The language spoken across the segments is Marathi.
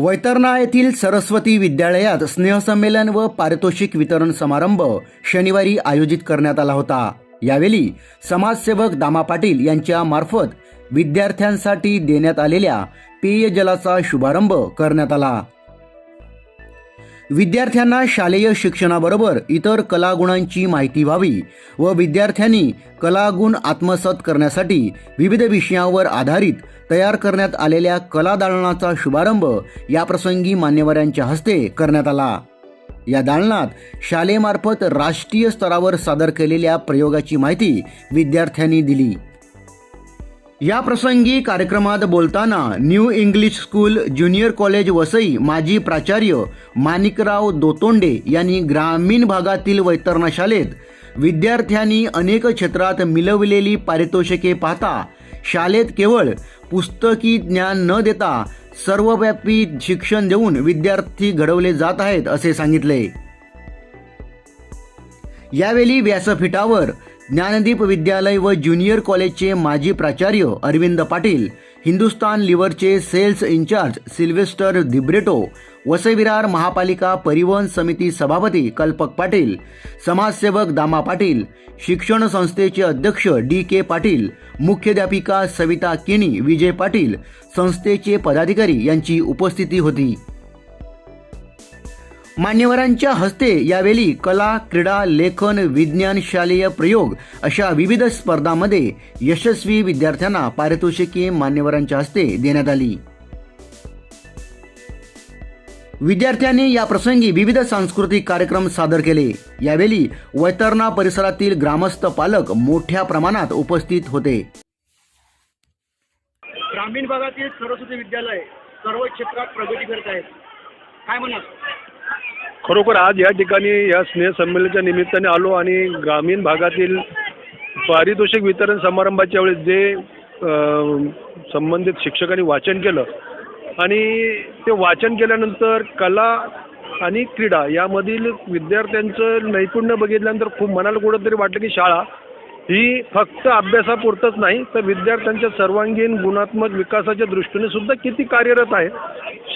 वैतरणा येथील सरस्वती विद्यालयात स्नेहसंमेलन व पारितोषिक वितरण समारंभ शनिवारी आयोजित करण्यात आला होता. यावेळी समाजसेवक दामा पाटील यांच्या मार्फत विद्यार्थ्यांसाठी देण्यात आलेल्या पेयजलाचा शुभारंभ करण्यात आला. विद्यार्थ्यांना शालेय शिक्षणाबरोबर इतर कलागुणांची माहिती व्हावी व विद्यार्थ्यांनी कलागुण आत्मसात करण्यासाठी विविध विषयांवर आधारित तयार करण्यात आलेल्या कला दालनाचा शुभारंभ याप्रसंगी मान्यवरांच्या हस्ते करण्यात आला. या दालनात शालेमार्फत राष्ट्रीय स्तरावर सादर केलेल्या प्रयोगाची माहिती विद्यार्थ्यांनी दिली. या प्रसंगी कार्यक्रमात बोलताना new English school junior college Vasai माजी प्राचार्य माणिकराव दोतोंडे यांनी ग्रामीण भागातील वैतरणा शाळेत विद्यार्थ्यांनी अनेक क्षेत्रात मिळवलेली पारितोषिके पाहता शाळेत केवळ पुस्तकी ज्ञान न देता सर्वव्यापी शिक्षण देऊन विद्यार्थी घडवले जात आहेत असे सांगितले. यावेळी व्यासपीठावर ज्ञानदीप विद्यालय व ज्युनियर कॉलेजचे माजी प्राचार्य Arvind Patil Hindustan लिव्हरचे sales incharge Sylvester Dibreto Vasai Virar महापालिका परिवहन समिती सभापती कल्पक पाटील समाजसेवक दामा पाटील शिक्षण संस्थेचे अध्यक्ष डी के पाटील मुख्याध्यापिका सविता किणी विजय पाटील संस्थेचे पदाधिकारी यांची उपस्थिती होती. मान्यवरांच्या हस्ते यावेळी कला क्रीडा लेखन विज्ञान शालेय प्रयोग अशा विविध स्पर्धांमध्ये यशस्वी विद्यार्थ्यांना पारितोषिके मान्यवरांच्या हस्ते देण्यात आली. विद्यार्थ्यांनी या प्रसंगी विविध सांस्कृतिक कार्यक्रम सादर केले. यावेळी वैतरणा परिसरातील ग्रामस्थ पालक मोठ्या प्रमाणात उपस्थित होते. ग्रामीण भागातील सरस्वती विद्यालय सर्व क्षेत्रात प्रगती करत आहेत. काय म्हणाल? खरोखर आज या ठिकाणी या स्नेहसंमेलनाच्या निमित्ताने आलो आणि ग्रामीण भागातील पारितोषिक वितरण समारंभाच्या वेळेस जे संबंधित शिक्षकांनी वाचन केलं आणि ते वाचन केल्यानंतर कला आणि क्रीडा यामधील विद्यार्थ्यांचं नैपुण्य बघितल्यानंतर खूप मनाला कुठंतरी वाटलं की शाळा ही फक्त अभ्यासापुरतंच नाही तर विद्यार्थ्यांच्या सर्वांगीण गुणात्मक विकासाच्या दृष्टीने सुद्धा किती कार्यरत आहे.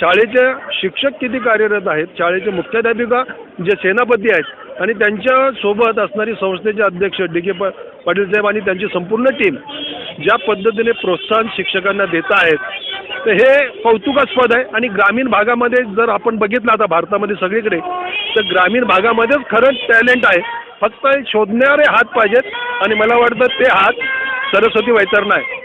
शाळेचे शिक्षक किती कार्यरत आहेत? शाळेचे मुख्याध्यापिका जे सेनापती आहेत आणि त्यांच्यासोबत असणारी संस्थेचे अध्यक्ष डी के पाटील साहेब आणि त्यांची संपूर्ण टीम ज्या पद्धतीने प्रोत्साहन शिक्षकांना देत आहेत तर हे कौतुकास्पद आहे. आणि ग्रामीण भागामध्ये जर आपण बघितलं आता भारतामध्ये सगळीकडे तर ग्रामीण भागामध्येच खरंच टॅलेंट आहे. फक्त शोधणारे हात पाहिजेत आणि मला वाटतं ते हात सरस्वती वैतरणा आहे.